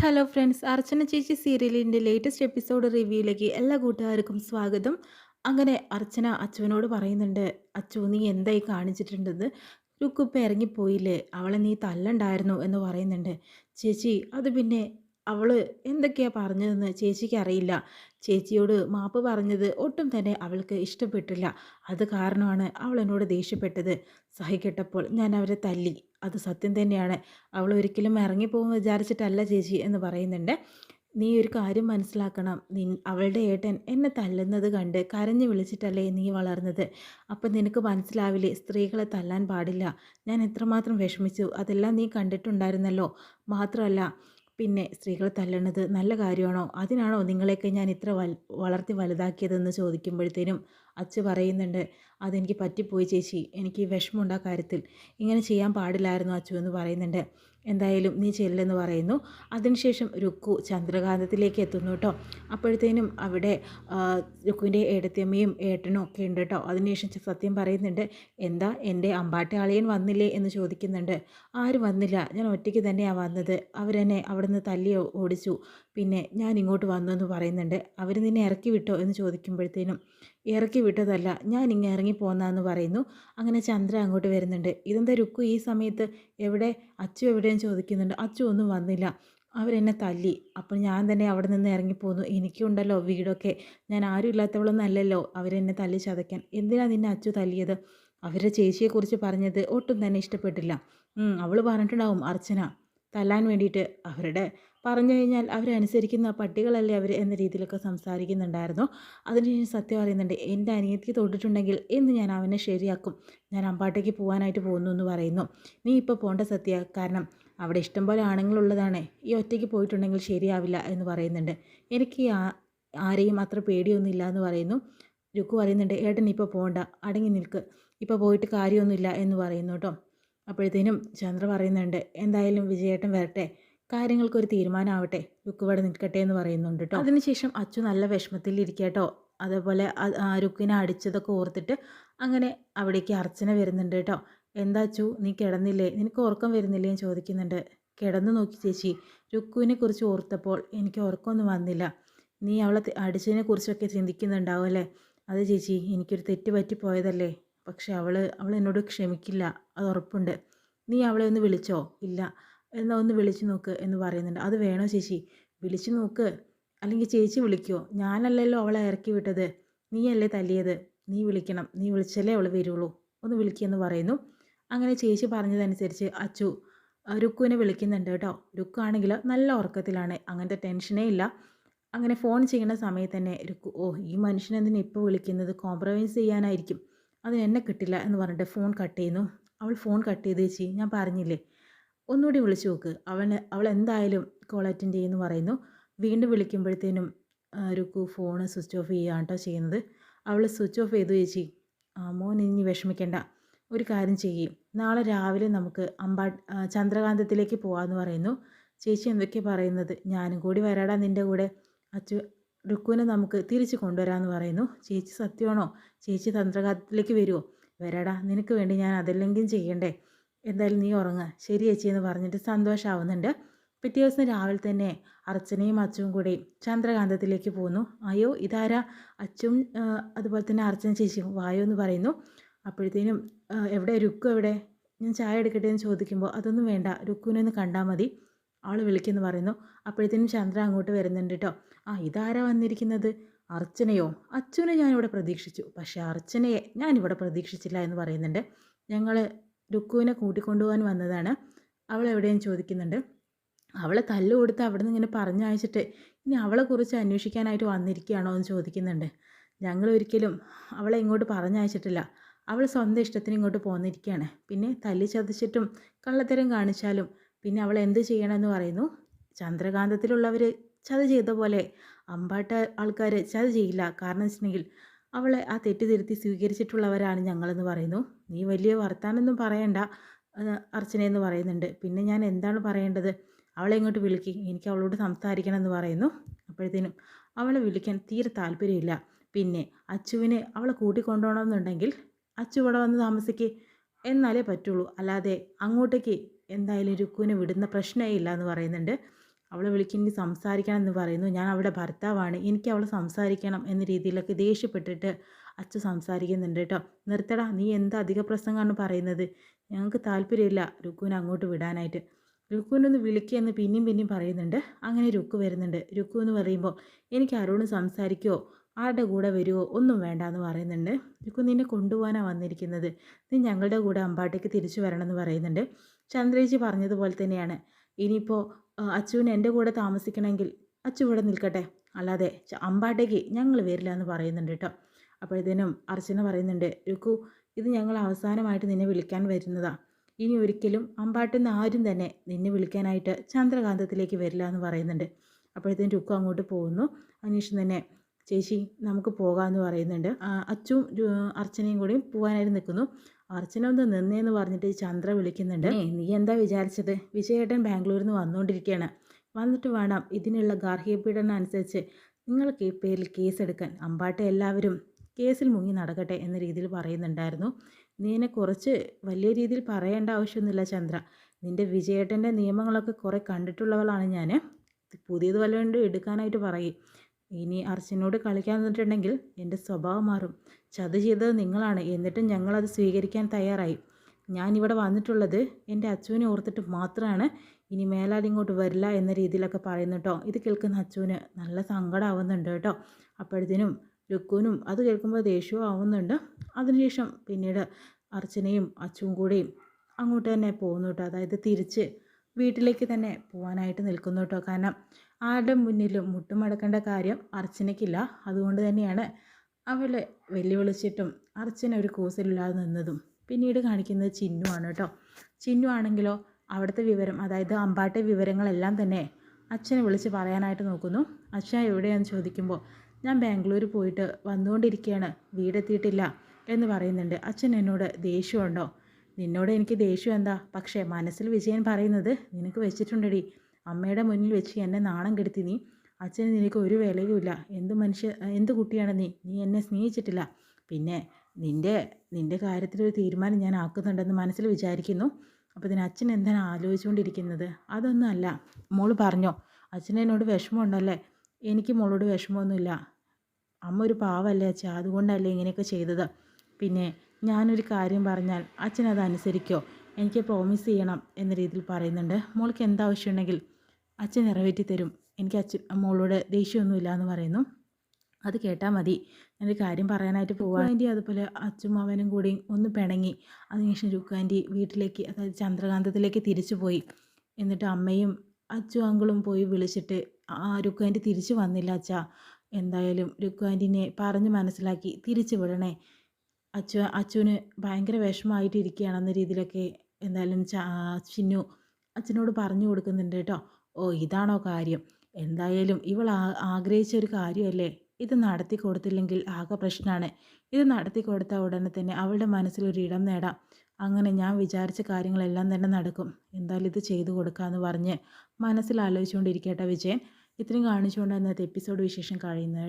Hello friends അർച്ചന ചേച്ചി സീരിയലിന്റെ latest episode റിവ്യൂയിലേക്ക് എല്ലാ കൂട്ടുകാർക്കും സ്വാഗതം. അങ്ങനെ അർച്ചന അച്ചുവിനോട് പറയുന്നുണ്ട് അച്ചു നീ എന്തായി കാണിച്ചിട്ടുണ്ടെന്ന്? രുക്കുപ്പ ഇറങ്ങിപ്പോയില്ലേ? അവളെ നീ തല്ലണ്ടായിരുന്നു എന്ന് പറയുന്നുണ്ട്. ചേച്ചി അത് പിന്നെ അവൾ എന്തൊക്കെയാണ് പറഞ്ഞതെന്ന് ചേച്ചിക്ക് അറിയില്ല. ചേച്ചിയോട് മാപ്പ് പറഞ്ഞത് ഒട്ടും തന്നെ അവൾക്ക് ഇഷ്ടപ്പെട്ടില്ല. അത് കാരണമാണ് അവൾ എന്നോട് ദേഷ്യപ്പെട്ടത്. സഹിക്കട്ടപ്പോൾ ഞാൻ അവരെ തല്ലി. അത് സത്യം തന്നെയാണ്. അവൾ ഒരിക്കലും ഇറങ്ങിപ്പോകുമെന്ന് വിചാരിച്ചിട്ടല്ല ചേച്ചി എന്ന് പറയുന്നുണ്ട്. നീ ഒരു കാര്യം മനസ്സിലാക്കണം. നി അവളുടെ ഏട്ടൻ എന്നെ തല്ലുന്നത് കണ്ട് കരഞ്ഞു വിളിച്ചിട്ടല്ലേ നീ വളർന്നത്. അപ്പം നിനക്ക് മനസ്സിലാവില്ലേ സ്ത്രീകളെ തല്ലാൻ പാടില്ല. ഞാൻ എത്രമാത്രം വിഷമിച്ചു. അതെല്ലാം നീ കണ്ടിട്ടുണ്ടായിരുന്നല്ലോ. മാത്രമല്ല പിന്നെ സ്ത്രീകൾ തല്ലണത് നല്ല കാര്യമാണോ? അതിനാണോ നിങ്ങളെയൊക്കെ ഞാൻ ഇത്ര വൽ വളർത്തി വലുതാക്കിയതെന്ന് ചോദിക്കുമ്പോഴത്തേനും അച്ഛ പറയുന്നുണ്ട് അതെനിക്ക് പറ്റിപ്പോയി ചേച്ചി എനിക്ക് വിഷമമുണ്ട് ആ കാര്യത്തിൽ. ഇങ്ങനെ ചെയ്യാൻ പാടില്ലായിരുന്നു അച്ചു എന്ന് പറയുന്നുണ്ട്. എന്തായാലും നീ ചെല്ലെന്ന് പറയുന്നു. അതിനുശേഷം രുക്കു ചന്ദ്രകാന്തത്തിലേക്ക് എത്തുന്നു കേട്ടോ അപ്പോഴത്തേനും അവിടെ രുക്കുവിന്റെ ഏടത്തിയമ്മയും ഏട്ടനും ഒക്കെ ഉണ്ട് കേട്ടോ അതിനുശേഷം സത്യം പറയുന്നുണ്ട് എന്താ എന്റെ അമ്പാട്ടി അളിയൻ വന്നില്ലേ? എന്ന് ചോദിക്കുന്നുണ്ട്. ആരും വന്നില്ല? ഞാൻ ഒറ്റയ്ക്ക് തന്നെയാണ് വന്നത്. അവരെന്നെ അവിടെ നിന്ന് തല്ലി ഓടിച്ചു. പിന്നെ ഞാൻ ഇങ്ങോട്ട് വന്നു എന്ന് പറയുന്നുണ്ട്. അവർ നിന്നെ ഇറക്കി വിട്ടോ എന്ന് ചോദിക്കുമ്പോഴത്തേനും ഇറക്കി വിട്ടതല്ല ഞാൻ ഇങ്ങനെ ഇറങ്ങി പോന്നാന്ന് പറയുന്നു. അങ്ങനെ ചന്ദ്ര അങ്ങോട്ട് വരുന്നുണ്ട്. ഇതെന്താ രുക്കു ഈ സമയത്ത് എവിടെ? അച്ചു എവിടെയും ചോദിക്കുന്നുണ്ട്. അച്ചു ഒന്നും വന്നില്ല. അവരെന്നെ തല്ലി. അപ്പോൾ ഞാൻ തന്നെ അവിടെ നിന്ന് ഇറങ്ങിപ്പോന്നു എനിക്കുണ്ടല്ലോ വീടൊക്കെ. ഞാൻ ആരും ഇല്ലാത്തവളൊന്നും അല്ലല്ലോ അവരെന്നെ തല്ലി ചതയ്ക്കാൻ. എന്തിനാ നിന്നെ അച്ചു തല്ലിയത്? അവരുടെ ചേച്ചിയെക്കുറിച്ച് പറഞ്ഞത് ഒട്ടും തന്നെ ഇഷ്ടപ്പെട്ടില്ല. അവൾ പറഞ്ഞിട്ടുണ്ടാവും അർച്ചന. തല്ലാൻ വേണ്ടിയിട്ട് അവരുടെ പറഞ്ഞു കഴിഞ്ഞാൽ അവരനുസരിക്കുന്ന പട്ടികളല്ലേ അവർ എന്ന രീതിയിലൊക്കെ സംസാരിക്കുന്നുണ്ടായിരുന്നു. അതിനുശേഷം സത്യം പറയുന്നുണ്ട് എന്റെ അനിയത്തിക്ക് തൊട്ടിട്ടുണ്ടെങ്കിൽ എന്ന് ഞാൻ അവനെ ശരിയാക്കും. ഞാൻ അമ്പാട്ടേക്ക് പോകാനായിട്ട് പോകുന്നു എന്ന് പറയുന്നു. നീ ഇപ്പോൾ പോകേണ്ട സത്യ. കാരണം അവിടെ ഇഷ്ടംപോലെ ആണുങ്ങളുള്ളതാണ്. ഈ ഒറ്റയ്ക്ക് പോയിട്ടുണ്ടെങ്കിൽ ശരിയാവില്ല എന്ന് പറയുന്നുണ്ട്. എനിക്ക് ആരെയും അത്ര പേടിയൊന്നുമില്ല എന്ന് പറയുന്നു. രുക്കു പറയുന്നുണ്ട് ഏട്ടൻ ഇപ്പോൾ പോകണ്ട അടങ്ങി നിൽക്ക്. ഇപ്പോൾ പോയിട്ട് കാര്യമൊന്നുമില്ല എന്ന് പറയുന്നു കേട്ടോ. അപ്പോഴത്തേനും ചന്ദ്ര പറയുന്നുണ്ട് എന്തായാലും വിജയേട്ടൻ വരട്ടെ. കാര്യങ്ങൾക്കൊരു തീരുമാനമാവട്ടെ രുക്കുവടെ നിൽക്കട്ടെ എന്ന് പറയുന്നുണ്ട് കേട്ടോ അതിനുശേഷം അച്ചു നല്ല വിഷമത്തിൽ ഇരിക്കട്ടോ അതേപോലെ രുക്കിനെ അടിച്ചതൊക്കെ ഓർത്തിട്ട് അങ്ങനെ അവിടേക്ക് അർച്ചന വരുന്നുണ്ട് കേട്ടോ എന്താ അച്ചു? നീ കിടന്നില്ലേ? നിനക്ക് ഉറക്കം വരുന്നില്ലേ? എന്ന് ചോദിക്കുന്നുണ്ട്. കിടന്നു നോക്കി ചേച്ചി. രുക്കുവിനെ കുറിച്ച് ഓർത്തപ്പോൾ എനിക്ക് ഉറക്കമൊന്നും വന്നില്ല. നീ അവളെ അടിച്ചതിനെ കുറിച്ചൊക്കെ ചിന്തിക്കുന്നുണ്ടാവും അല്ലേ? അത് ചേച്ചി എനിക്കൊരു തെറ്റ് പറ്റിപ്പോയതല്ലേ? പക്ഷെ അവൾ അവൾ എന്നോട് ക്ഷമിക്കില്ല. അത് ഉറപ്പുണ്ട്. നീ അവളെ ഒന്ന് വിളിച്ചോ? ഇല്ല. എന്നാൽ ഒന്ന് വിളിച്ചു നോക്ക് എന്ന് പറയുന്നുണ്ട്. അത് വേണോ ചേച്ചി? വിളിച്ചു നോക്ക്. അല്ലെങ്കിൽ ചേച്ചി വിളിക്കുമോ ഞാനല്ലല്ലോ അവളെ ഇറക്കി വിട്ടത്. നീയല്ലേ തല്ലിയത്? നീ വിളിക്കണം. നീ വിളിച്ചാലേ അവൾ വരുള്ളൂ. ഒന്ന് വിളിക്കുമെന്ന് പറയുന്നു. അങ്ങനെ ചേച്ചി പറഞ്ഞതനുസരിച്ച് അച്ചു രുക്കുവിനെ വിളിക്കുന്നുണ്ട് കേട്ടോ. രുക്കാണെങ്കിൽ നല്ല ഉറക്കത്തിലാണ്. അങ്ങനത്തെ ടെൻഷനേ ഇല്ല. അങ്ങനെ ഫോൺ ചെയ്യുന്ന സമയത്ത് തന്നെ രുക്കു ഓ ഈ മനുഷ്യനെന്തിനാ ഇപ്പോൾ വിളിക്കുന്നത്? കോംപ്രമൈസ് ചെയ്യാനായിരിക്കും. അതിന് എന്നെ കിട്ടില്ല എന്ന് പറഞ്ഞിട്ട് ഫോൺ കട്ട് ചെയ്യുന്നു. അവൾ ഫോൺ കട്ട് ചെയ്ത് ചേച്ചി ഞാൻ പറഞ്ഞില്ലേ? ഒന്നുകൂടി വിളിച്ചു നോക്ക്. അവന് അവൾ എന്തായാലും കോൾ അറ്റൻഡ് ചെയ്യുമെന്ന് പറയുന്നു. വീണ്ടും വിളിക്കുമ്പോഴത്തേനും രുക്കു ഫോൺ സ്വിച്ച് ഓഫ് ചെയ്യുകയാണ് കേട്ടോ ചെയ്യുന്നത്. അവൾ സ്വിച്ച് ഓഫ് ചെയ്തു ചേച്ചി മോൻ ഇനി വിഷമിക്കേണ്ട. ഒരു കാര്യം ചെയ്യും. നാളെ രാവിലെ നമുക്ക് അമ്പാ ചന്ദ്രകാന്തത്തിലേക്ക് പോകാമെന്ന് പറയുന്നു. ചേച്ചി എന്തൊക്കെയാണ് പറയുന്നത്? ഞാനും കൂടി വരാടാ നിന്റെ കൂടെ. അച്ചു രുക്കുവിനെ നമുക്ക് തിരിച്ചു കൊണ്ടുവരാമെന്ന് പറയുന്നു. ചേച്ചി സത്യമാണോ? ചേച്ചി തന്ത്രകാലത്തിലേക്ക് വരുമോ വരാടാ നിനക്ക് വേണ്ടി ഞാൻ അതല്ലെങ്കിലും ചെയ്യണ്ടേ? എന്തായാലും നീ ഉറങ്ങുക ശരി ചേച്ചി എന്ന് പറഞ്ഞിട്ട് സന്തോഷമാവുന്നുണ്ട് പിറ്റേ ദിവസം രാവിലെ തന്നെ അർച്ചനയും അച്ചും കൂടി ചന്ദ്രകാന്തത്തിലേക്ക് പോകുന്നു അയ്യോ ഇതാരാ? അച്ചും അതുപോലെ തന്നെ അർച്ചന ചേച്ചിയും വായോ എന്ന് പറയുന്നു. അപ്പോഴത്തേനും എവിടെ? രുക്കു എവിടെ? ഞാൻ ചായ എടുക്കട്ടെ എന്ന് ചോദിക്കുമ്പോൾ അതൊന്നും വേണ്ട. രുക്കുവിനെ ഒന്ന് കണ്ടാൽ മതി. അവൾ വിളിക്കുന്ന പറയുന്നു. അപ്പോഴത്തേനും ചന്ദ്ര അങ്ങോട്ട് വരുന്നുണ്ട് കേട്ടോ ആ ഇതാരാ വന്നിരിക്കുന്നത്? അർച്ചനയോ? അച്ഛനെ ഞാനിവിടെ പ്രതീക്ഷിച്ചു. പക്ഷേ അർച്ചനയെ ഞാനിവിടെ പ്രതീക്ഷിച്ചില്ല എന്ന് പറയുന്നുണ്ട്. ഞങ്ങൾ രുക്കുവിനെ കൂട്ടിക്കൊണ്ടുപോകാൻ വന്നതാണ്. അവൾ എവിടെയും ചോദിക്കുന്നുണ്ട്. അവളെ തല്ലു കൊടുത്ത് അവിടെ നിന്ന് ഇങ്ങനെ പറഞ്ഞയച്ചിട്ട് ഇനി അവളെക്കുറിച്ച് അന്വേഷിക്കാനായിട്ട് വന്നിരിക്കുകയാണോ എന്ന് ചോദിക്കുന്നുണ്ട്. ഞങ്ങൾ ഒരിക്കലും അവളെ ഇങ്ങോട്ട് പറഞ്ഞയച്ചിട്ടില്ല. അവൾ സ്വന്തം ഇഷ്ടത്തിന് ഇങ്ങോട്ട് പോന്നിരിക്കുകയാണ്. പിന്നെ തല്ലി ചതച്ചിട്ടും കള്ളത്തരം കാണിച്ചാലും പിന്നെ അവൾ എന്ത് ചെയ്യണമെന്ന് പറയുന്നു? ചന്ദ്രകാന്തത്തിലുള്ളവർ ചത് ചെയ്ത പോലെ അമ്പാട്ട ആൾക്കാർ ചത് ചെയ്യില്ല. കാരണം വെച്ചിട്ടുണ്ടെങ്കിൽ അവളെ ആ തെറ്റ് തിരുത്തി സ്വീകരിച്ചിട്ടുള്ളവരാണ് ഞങ്ങളെന്ന് പറയുന്നു. നീ വലിയ വർത്താനൊന്നും പറയണ്ട അർച്ചനയെന്ന് പറയുന്നുണ്ട്. പിന്നെ ഞാൻ എന്താണ് പറയേണ്ടത്? അവളെ ഇങ്ങോട്ട് വിളിക്കി. എനിക്ക് അവളോട് സംസാരിക്കണം എന്ന് പറയുന്നു. അപ്പോഴത്തേനും അവളെ വിളിക്കാൻ തീരെ താല്പര്യമില്ല. പിന്നെ അച്ചുവിനെ അവളെ കൂട്ടിക്കൊണ്ടുപോകണമെന്നുണ്ടെങ്കിൽ അച്ചു ഇവിടെ വന്ന് താമസിക്കേ. എന്നാലേ പറ്റുള്ളൂ. അല്ലാതെ അങ്ങോട്ടേക്ക് എന്തായാലും രുക്കുവിനെ വിടുന്ന പ്രശ്നമേ ഇല്ല എന്ന് പറയുന്നുണ്ട്. അവളെ വിളിക്കെങ്കിൽ സംസാരിക്കണം എന്ന് പറയുന്നു. ഞാൻ അവളുടെ ഭർത്താവാണ്. എനിക്ക് അവളെ സംസാരിക്കണം എന്ന രീതിയിലൊക്കെ ദേഷ്യപ്പെട്ടിട്ട് അച്ഛൻ സംസാരിക്കുന്നുണ്ട് കേട്ടോ. നിർത്തടാ നീ എന്താ അധിക പ്രസംഗമാണ് പറയുന്നത്? ഞങ്ങൾക്ക് താല്പര്യമില്ല രുക്കുവിനെ അങ്ങോട്ട് വിടാനായിട്ട്. രുക്കുവിനൊന്ന് വിളിക്കുകയെന്ന് പിന്നെയും പിന്നെയും പറയുന്നുണ്ട്. അങ്ങനെ രുക്കു വരുന്നുണ്ട്. രുക്കു എന്ന് പറയുമ്പോൾ എനിക്ക് ആരോടും സംസാരിക്കുമോ ആരുടെ കൂടെ വരുമോ ഒന്നും വേണ്ട എന്ന് പറയുന്നുണ്ട്. രുക്കു നിന്നെ കൊണ്ടുപോകാനാണ് വന്നിരിക്കുന്നത്. നീ ഞങ്ങളുടെ കൂടെ അമ്പാട്ടേക്ക് തിരിച്ചു വരണമെന്ന് പറയുന്നുണ്ട്. ചന്ദ്രേജി പറഞ്ഞതുപോലെ തന്നെയാണ്. ഇനിയിപ്പോൾ അച്ചുവിന് എന്റെ കൂടെ താമസിക്കണമെങ്കിൽ അച്ചു ഇവിടെ നിൽക്കട്ടെ. അല്ലാതെ അമ്പാട്ടേക്ക് ഞങ്ങൾ വരില്ല എന്ന് പറയുന്നുണ്ട് കേട്ടോ. അപ്പോഴത്തേനും അർച്ചന പറയുന്നുണ്ട് രുക്കു ഇത് ഞങ്ങൾ അവസാനമായിട്ട് നിന്നെ വിളിക്കാൻ വരുന്നതാ. ഇനി ഒരിക്കലും അമ്പാട്ടുന്ന ആരും തന്നെ നിന്നെ വിളിക്കാനായിട്ട് ചന്ദ്രകാന്തത്തിലേക്ക് വരില്ല എന്ന് പറയുന്നുണ്ട്. അപ്പോഴത്തേനും രുക്കു അങ്ങോട്ട് പോകുന്നു. അനീഷ് തന്നെ ചേച്ചി നമുക്ക് പോകാമെന്ന് പറയുന്നുണ്ട്. അച്ചും അർച്ചനയും കൂടി പോകാനായിട്ട് നിൽക്കുന്നു. അർച്ചന ഒന്ന് നിന്നേന്ന് പറഞ്ഞിട്ട് ചന്ദ്ര വിളിക്കുന്നുണ്ട്. നീ എന്താ വിചാരിച്ചത്? വിജയേട്ടൻ ബാംഗ്ലൂരിൽ നിന്ന് വന്നുകൊണ്ടിരിക്കുകയാണ് വന്നിട്ട് വേണം ഇതിനുള്ള ഗാർഹിക പീഡനം അനുസരിച്ച് നിങ്ങൾക്ക് ഈ പേരിൽ കേസെടുക്കാൻ. അമ്പാട്ടെ എല്ലാവരും കേസിൽ മുങ്ങി നടക്കട്ടെ എന്ന രീതിയിൽ പറയുന്നുണ്ടായിരുന്നു. നീനെ കുറച്ച് വലിയ രീതിയിൽ പറയേണ്ട ആവശ്യമൊന്നുമില്ല ചന്ദ്ര. നിന്റെ വിജയേട്ടന്റെ നിയമങ്ങളൊക്കെ കുറേ കണ്ടിട്ടുള്ളവളാണ് ഞാൻ പുതിയത് വല്ലതും എടുക്കാനായിട്ട് പറയും. ഇനി അർച്ചനോട് കളിക്കാൻ നിന്നിട്ടുണ്ടെങ്കിൽ എന്റെ സ്വഭാവം മാറും. ചത് ചെയ്തത് നിങ്ങളാണ്. എന്നിട്ടും ഞങ്ങളത് സ്വീകരിക്കാൻ തയ്യാറായി. ഞാനിവിടെ വന്നിട്ടുള്ളത് എന്റെ അച്ചുവിനെ ഓർത്തിട്ട് മാത്രമാണ്. ഇനി മേലാൽ ഇങ്ങോട്ട് വരില്ല എന്ന രീതിയിലൊക്കെ പറയുന്നു കേട്ടോ. ഇത് കേൾക്കുന്ന അച്ചുവിന് നല്ല സങ്കടമാവുന്നുണ്ട് കേട്ടോ. അപ്പോഴത്തേനും രുക്കുവിനും അത് കേൾക്കുമ്പോൾ ദേഷ്യവും ആവുന്നുണ്ട്. അതിനുശേഷം പിന്നീട് അർച്ചനയും അച്ചുവും കൂടെയും അങ്ങോട്ട് തന്നെ പോകുന്നു കേട്ടോ. അതായത് തിരിച്ച് വീട്ടിലേക്ക് തന്നെ പോകാനായിട്ട് നിൽക്കുന്നു കേട്ടോ. കാരണം ആരുടെ മുന്നിലും മുട്ടുമടക്കേണ്ട കാര്യം അർച്ചനയ്ക്കില്ല. അതുകൊണ്ട് തന്നെയാണ് അവളെ വെല്ലുവിളിച്ചിട്ടും അർച്ചന ഒരു കൂസലില്ലാതെ നിന്നതും. പിന്നീട് കാണിക്കുന്നത് ചിന്നുവാണ് കേട്ടോ. ചിന്നു ആണെങ്കിലോ അവിടുത്തെ വിവരം അതായത് അമ്പാട്ടെ വിവരങ്ങളെല്ലാം തന്നെ അച്ഛനെ വിളിച്ച് പറയാനായിട്ട് നോക്കുന്നു. അച്ഛൻ എവിടെയാന്ന് ചോദിക്കുമ്പോൾ ഞാൻ ബാംഗ്ലൂർ പോയിട്ട് വന്നുകൊണ്ടിരിക്കുകയാണ് വീടെത്തിയിട്ടില്ല എന്ന് പറയുന്നുണ്ട്. അച്ഛൻ എന്നോട് ദേഷ്യമുണ്ടോ നിന്നോട് എനിക്ക് ദേഷ്യം എന്താ? പക്ഷേ മനസ്സിൽ വിജയൻ പറയുന്നത് നിനക്ക് വെച്ചിട്ടുണ്ടടി. അമ്മയുടെ മുന്നിൽ വെച്ച് എന്നെ നാണം കെടുത്തി നീ. അച്ഛന് നിനക്ക് ഒരു വിലയുമില്ല എന്ത് മനുഷ്യ എന്ത് കുട്ടിയാണ് നീ? നീ എന്നെ സ്നേഹിച്ചിട്ടില്ല. പിന്നെ നിന്റെ നിന്റെ കാര്യത്തിലൊരു തീരുമാനം ഞാൻ ആക്കുന്നുണ്ടെന്ന് മനസ്സിൽ വിചാരിക്കുന്നു. അപ്പോൾ ഇതിന് അച്ഛൻ എന്താണ് ആലോചിച്ചുകൊണ്ടിരിക്കുന്നത്? അതൊന്നും അല്ല. മോൾ പറഞ്ഞോ അച്ഛനോട് വിഷമമുണ്ടല്ലേ? എനിക്ക് മോളോട് വിഷമമൊന്നുമില്ല. അമ്മ ഒരു പാവല്ലേ അച്ഛ? അതുകൊണ്ടല്ലേ ഇങ്ങനെയൊക്കെ ചെയ്തത്. പിന്നെ ഞാനൊരു കാര്യം പറഞ്ഞാൽ അച്ഛൻ അത് അനുസരിക്കോ എനിക്ക് പ്രോമിസ് ചെയ്യണം എന്ന രീതിയിൽ പറയുന്നുണ്ട്. മോൾക്ക് എന്താവശ്യമുണ്ടെങ്കിൽ അച്ഛൻ നിറവേറ്റി തരും. എനിക്ക് അച്ഛൻ മോളോട് ദേഷ്യമൊന്നുമില്ല എന്ന് പറയുന്നു. അത് കേട്ടാൽ മതി. ഞാനൊരു കാര്യം പറയാനായിട്ട് പോവാൻ ആന്റി അതുപോലെ അച്ഛനും അവനും കൂടി ഒന്ന് പിണങ്ങി അതിനുശേഷം രുക്കാന്റി വീട്ടിലേക്ക് അതായത് ചന്ദ്രകാന്തത്തിലേക്ക് തിരിച്ചു പോയി. എന്നിട്ട് അമ്മയും അച്ചു അങ്കിളും പോയി വിളിച്ചിട്ട് ആ രുക്കാന്റി തിരിച്ചു വന്നില്ല അച്ഛാ. എന്തായാലും രുക്കാന്റിനെ പറഞ്ഞ് മനസ്സിലാക്കി തിരിച്ചു വിടണേ. അച്ചു അച്ചുവിന് ഭയങ്കര വിഷമമായിട്ടിരിക്കുകയാണെന്ന രീതിയിലൊക്കെ എന്തായാലും ചിന്നു അച്ഛനോട് പറഞ്ഞു കൊടുക്കുന്നുണ്ട് കേട്ടോ. ഓ ഇതാണോ കാര്യം. എന്തായാലും ഇവൾ ആഗ്രഹിച്ച ഒരു കാര്യമല്ലേ? ഇത് നടത്തി കൊടുത്തില്ലെങ്കിൽ ആകെ പ്രശ്നമാണ് ഇത് നടത്തി കൊടുത്ത ഉടനെ തന്നെ അവളുടെ മനസ്സിലൊരു ഇടം നേടാം. അങ്ങനെ ഞാൻ വിചാരിച്ച കാര്യങ്ങളെല്ലാം തന്നെ നടക്കും. എന്തായാലും ഇത് ചെയ്തു കൊടുക്കാമെന്ന് പറഞ്ഞ് മനസ്സിൽ ആലോചിച്ചുകൊണ്ടിരിക്കട്ടെ വിജയൻ. ഇത്രയും കാണിച്ചുകൊണ്ട് ഇന്നത്തെ എപ്പിസോഡ് വിശേഷം കഴിയുന്നത്